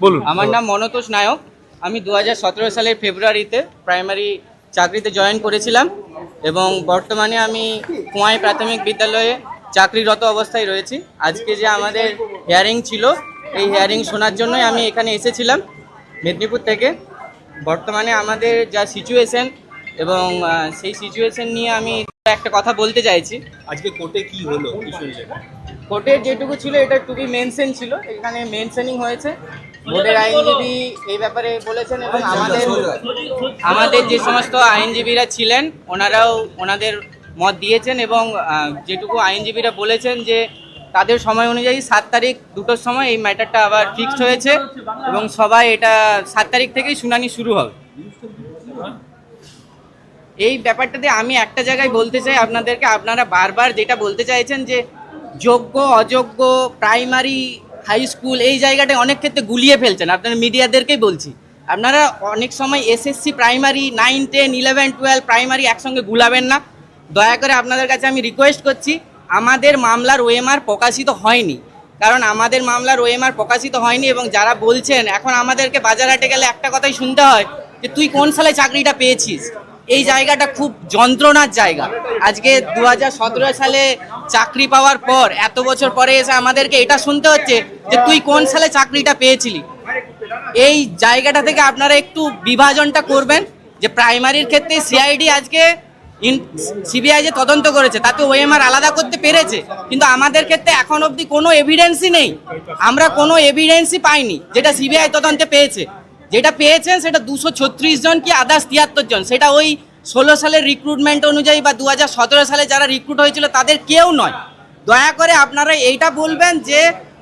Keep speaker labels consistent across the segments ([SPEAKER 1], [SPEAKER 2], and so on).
[SPEAKER 1] বলুন।
[SPEAKER 2] আমার নাম মনতোষ নায়ক। আমি দু হাজার সতেরো সালের ফেব্রুয়ারিতে প্রাইমারি চাকরিতে জয়েন করেছিলাম এবং বর্তমানে আমি কুয়াই প্রাথমিক বিদ্যালয়ে চাকরিরত অবস্থায় রয়েছি। আজকে যে আমাদের হিয়ারিং ছিল এই হিয়ারিং শোনার জন্যই আমি এখানে এসেছিলাম মেদিনীপুর থেকে। বর্তমানে আমাদের যা সিচুয়েশন এবং সেই সিচুয়েশন নিয়ে আমি একটা কথা বলতে চাইছি।
[SPEAKER 1] আজকে কোর্টে কি হলো? কি
[SPEAKER 2] কোর্টের যেটুকু ছিল এটা টুবি মেনশন ছিল। এখানে মেনশনিং হয়েছে বোর্ডের আইনজীবী এই ব্যাপারে বলেছেন এবং আমাদের আমাদের যে সমস্ত আইনজীবীরা ছিলেন ওনারাও ওনাদের মত দিয়েছেন এবং যেটুকু আইনজীবীরা বলেছেন যে তাদের সময় অনুযায়ী সাত তারিখ দুটোর সময় এই ম্যাটারটা আবার ফিক্সড হয়েছে এবং সবাই এটা সাত তারিখ থেকেই শুনানি শুরু হবে। এই ব্যাপারটাতে আমি একটা জায়গায় বলতে চাই আপনাদেরকে আপনারা বারবার যেটা বলতে চাইছেন যে যোগ্য অযোগ্য প্রাইমারি হাই স্কুল এই জায়গাটা অনেক ক্ষেত্রে গুলিয়ে ফেলছেন, আপনারা মিডিয়াদেরকেই বলছি। আপনারা অনেক সময় SSC primary nine ten eleven twelve primary একসঙ্গে গুলাবেন না। দয়া করে আপনাদের কাছে আমি রিকোয়েস্ট করছি, আমাদের মামলার ওএমআর প্রকাশিত হয়নি। কারণ আমাদের মামলার ওএমআর প্রকাশিত হয়নি এবং যারা বলছেন, এখন আমাদেরকে বাজার হাটে গেলে একটা কথাই শুনতে হয় যে, তুই কোন সালে চাকরিটা পেয়েছিস? এই জায়গাটা খুব যন্ত্রণার জায়গা। আজকে দু হাজার সতেরো সালে চাকরি পাওয়ার পর, এত বছর পরে এসে আমাদেরকে এটা শুনতে হচ্ছে যে তুই কোন সালে চাকরিটা পেয়েছিলি? এই জায়গাটা থেকে আপনারা একটু বিভাজনটা করবেন যে প্রাইমারির ক্ষেত্রে সিআইডি আজকে সিবিআই যে তদন্ত করেছে, তাতে ওএমআর আলাদা করতে পেরেছে। কিন্তু আমাদের ক্ষেত্রে এখন অবধি কোনো এভিডেন্সই নেই। আমরা কোনো এভিডেন্সই পাইনি যেটা সিবিআই তদন্তে পেয়েছে। যেটা পেয়েছেন সেটা দুশো ছত্রিশ জন কি আদার্স তিয়াত্তর জন? সেটা ওই ষোলো সালের রিক্রুটমেন্ট অনুযায়ী বা দু হাজার সতেরো সালে যারা রিক্রুট হয়েছিল তাদের কেউ নয়। দয়া করে আপনারা এইটা বলবেন যে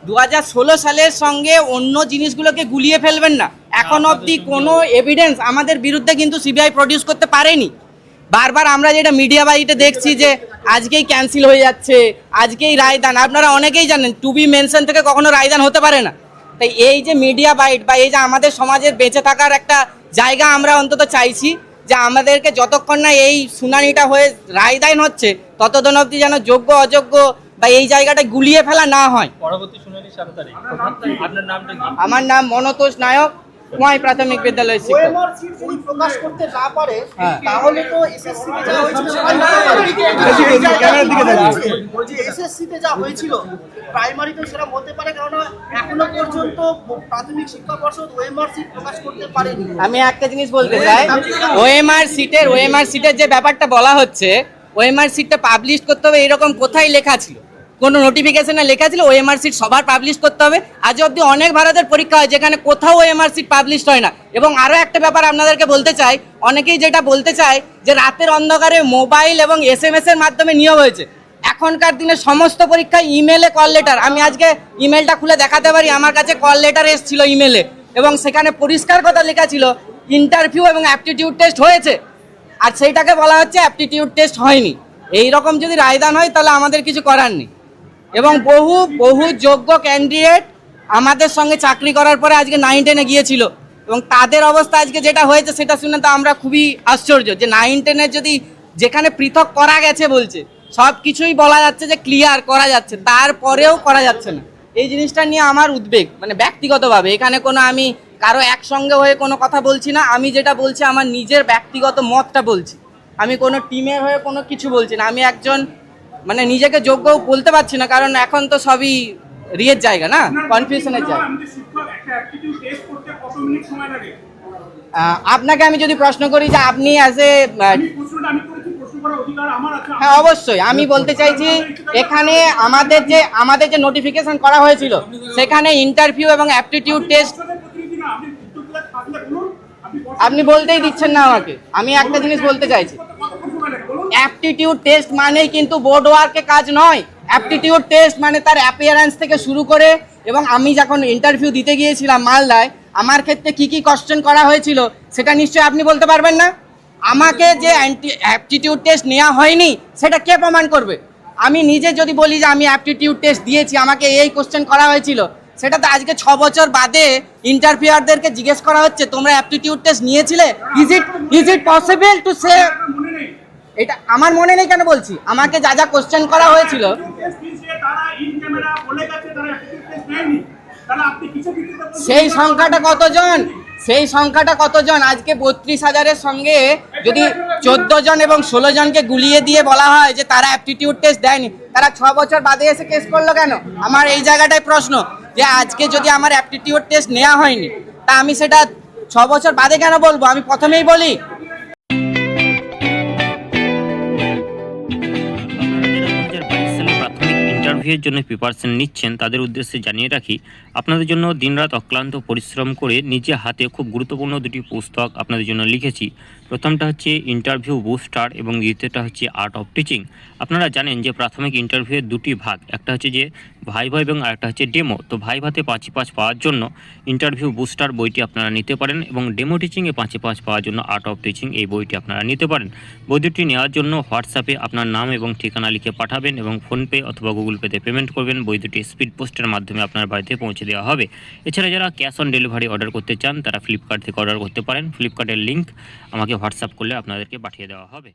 [SPEAKER 2] দু হাজার ষোলো সালের সঙ্গে অন্য জিনিসগুলোকে গুলিয়ে ফেলবেন না। এখন অবধি কোনো এভিডেন্স আমাদের বিরুদ্ধে কিন্তু সিবিআই প্রডিউস করতে পারেনি। বারবার আমরা যেটা মিডিয়া বাড়িতে দেখছি যে আজকেই ক্যান্সেল হয়ে যাচ্ছে আজকেই রায়দান আপনারা অনেকেই জানেন টু বি মেনশন থেকে কখনো রায়দান হতে পারে না। তাই এই যে মিডিয়া বাইট বা এই যে আমাদের সমাজের বেঁচে থাকার একটা জায়গা আমরা অন্তত চাইছি যে আমাদেরকে যতক্ষণ না এই শুনানিটা হয়ে রায়দায়ন হচ্ছে ততদিন অবধি যেন যোগ্য অযোগ্য বা এই জায়গাটা গুলিয়ে ফেলা না হয়।
[SPEAKER 1] পরবর্তী শুনানি
[SPEAKER 2] আমার নাম মনতোষ নায়ক। কুয়াই প্রাথমিক বিদ্যালয় শিক্ষক।
[SPEAKER 3] যদি প্রকাশ করতে না পারে
[SPEAKER 2] হ্যাঁ।
[SPEAKER 3] তাহলে তো এসএসসি তে যা হয়েছিল যে এসএসসি তে যা হয়েছিল প্রাইমারিতে সেটা হতে পারে কারণ এখনও পর্যন্ত প্রাথমিক শিক্ষা পর্ষদ ওএমআর সিট প্রকাশ করতে পারেনি।
[SPEAKER 2] আমি একটা জিনিস বলতে চাই ওএমআর সিটের ওএমআর সিটের যে ব্যাপারটা বলা হচ্ছে ওএমআর সিটটা পাবলিশ করতে হবে এরকম কোথায় লেখা ছিল? কোনো নোটিফিকেশনে লেখা ছিল ওএমআর সিট সবার পাবলিশ করতে হবে। আজ অবধি অনেক ভারতের পরীক্ষা হয় যেখানে কোথাও ওএমআর সিট পাবলিশ হয় না। এবং আরও একটা ব্যাপার আপনাদেরকে বলতে চাই, অনেকেই যেটা বলতে চায় যে রাতের অন্ধকারে মোবাইল এবং এস এম এর মাধ্যমে নিয়োগ হয়েছে। এখনকার দিনে সমস্ত পরীক্ষায় ইমেলে কল লেটার আমি আজকে ইমেলটা খুলে দেখাতে পারি, আমার কাছে কল লেটার এসেছিল ইমেলে এবং সেখানে পরিষ্কার কথা লেখা ছিল ইন্টারভিউ এবং অ্যাপটিটিউড টেস্ট হয়েছে। আর সেইটাকে বলা হচ্ছে অ্যাপটিটিউড টেস্ট হয়নি। এই রকম যদি রায়দান হয়, তাহলে আমাদের কিছু করার নেই। এবং বহু বহু যোগ্য ক্যান্ডিডেট আমাদের সঙ্গে চাকরি করার পরে আজকে নাইন টেনে গিয়েছিল। এবং তাদের অবস্থা আজকে যেটা হয়েছে সেটা শুনে তো আমরা খুবই আশ্চর্য যে নাইন টেনের যদি যেখানে পৃথক করা গেছে বলছে, সব কিছুই বলা যাচ্ছে যে ক্লিয়ার করা যাচ্ছে, তারপরেও করা যাচ্ছে না। এই জিনিসটা নিয়ে আমার উদ্বেগ মানে ব্যক্তিগতভাবে। এখানে কোনো আমি কারও একসঙ্গে হয়ে কোনো কথা বলছি না, আমি যেটা বলছি, আমার নিজের ব্যক্তিগত মতটা বলছি। আমি কোনো টিমের হয়ে কোনো কিছু বলছি না। আমি একজন মানে নিজেকে যোগ্য বলতে পারছি না কারণ এখন তো সবই রিয়ের জায়গা না কনফিউশনের জায়গা। আপনাকে আমি যদি প্রশ্ন করি যে আপনি অ্যাজ এ হ্যাঁ অবশ্যই আমি বলতে চাইছি এখানে আমাদের যে আমাদের যে নোটিফিকেশন করা হয়েছিল সেখানে ইন্টারভিউ এবং অ্যাপটিটিউড টেস্ট
[SPEAKER 4] আপনি
[SPEAKER 2] বলতেই দিচ্ছেন না আমাকে আমি একটা জিনিস বলতে চাইছি
[SPEAKER 4] কতক্ষণ সময় লাগে বলুন
[SPEAKER 2] অ্যাপটিটিউড টেস্ট মানেই কিন্তু বোর্ড ওয়ার্কে কাজ নয়। অ্যাপটিটিউড টেস্ট মানে তার অ্যাপিয়ারেন্স থেকে শুরু করে এবং আমি যখন ইন্টারভিউ দিতে গিয়েছিলাম মালদায়, আমার ক্ষেত্রে কি কি কোশ্চেন করা হয়েছিল সেটা নিশ্চয়ই আপনি বলতে পারবেন না? আমাকে যে অ্যাপটিটিউড টেস্ট নেওয়া হয়নি, সেটা কে প্রমাণ করবে? আমি নিজে যদি বলি যে আমি অ্যাপটিটিউড টেস্ট দিয়েছি, আমাকে এই কোশ্চেন করা হয়েছিল, সেটা তো আজকে ছ বছর বাদে ইন্টারভিউয়ারদেরকে জিজ্ঞেস করা হচ্ছে, তোমরা অ্যাপটিটিউড টেস্ট নিয়েছিলে? Is it is it possible to say এটা আমার মনে নেই কেন বলছি? আমাকে যা যা কোশ্চেন করা হয়েছিল? সেই সংখ্যাটা কতজন? সেই সংখ্যাটা কতজন? আজকে বত্রিশ হাজারের সঙ্গে যদি চোদ্দ জন এবং ষোলো জনকে গুলিয়ে দিয়ে বলা হয় যে তারা অ্যাপটিটিউড টেস্ট দেয়নি, তারা ছ বছর বাদে এসে কেস করল কেন? আমার এই জায়গাটায় প্রশ্ন যে আজকে যদি আমার অ্যাপটিটিউড টেস্ট নেওয়া হয়নি, তা আমি সেটা ছ বছর বাদে কেন বলব? আমি প্রথমেই বলি
[SPEAKER 5] ইন্টারভিউয়ের জন্য প্রিপারেশন নিচ্ছেন, তাদের উদ্দেশ্যে জানিয়ে রাখি, আপনাদের জন্য দিনরাত অক্লান্ত পরিশ্রম করে নিজে হাতে খুব গুরুত্বপূর্ণ দুটি পুস্তক আপনাদের জন্য লিখেছি। প্রথমটা হচ্ছে ইন্টারভিউ বুস্টার এবং দ্বিতীয়টা হচ্ছে আর্ট অফ টিচিং আপনারা জানেন যে প্রাথমিক ইন্টারভিউয়ের দুটি ভাগ, একটা হচ্ছে যে ভাইভা এবং আরেকটা হচ্ছে ডেমো তো ভাইভাতে পাঁচে পাঁচ পাওয়ার জন্য ইন্টারভিউ বুস্টার বইটি আপনারা নিতে পারেন এবং ডেমো টিচিংয়ে পাঁচে পাঁচ পাওয়ার জন্য আর্ট অফ টিচিং এই বইটি আপনারা নিতে পারেন। বই দুটি নেওয়ার জন্য হোয়াটসঅ্যাপে আপনার নাম এবং ঠিকানা লিখে পাঠাবেন এবং ফোনপে অথবা গুগল পেতে পেমেন্ট করবেন বই স্পিড পোস্টের মাধ্যমে আপনার বাড়িতে পৌঁছে দেওয়া হবে। এছাড়া যারা ক্যাশ অন ডেলিভারি অর্ডার করতে চান, তারা ফ্লিপকার্ট থেকে অর্ডার করতে পারেন। ফ্লিপকার্টের লিঙ্ক আমাকে হোয়াটসঅ্যাপ করলে আপনাদেরকে পাঠিয়ে দেওয়া হবে।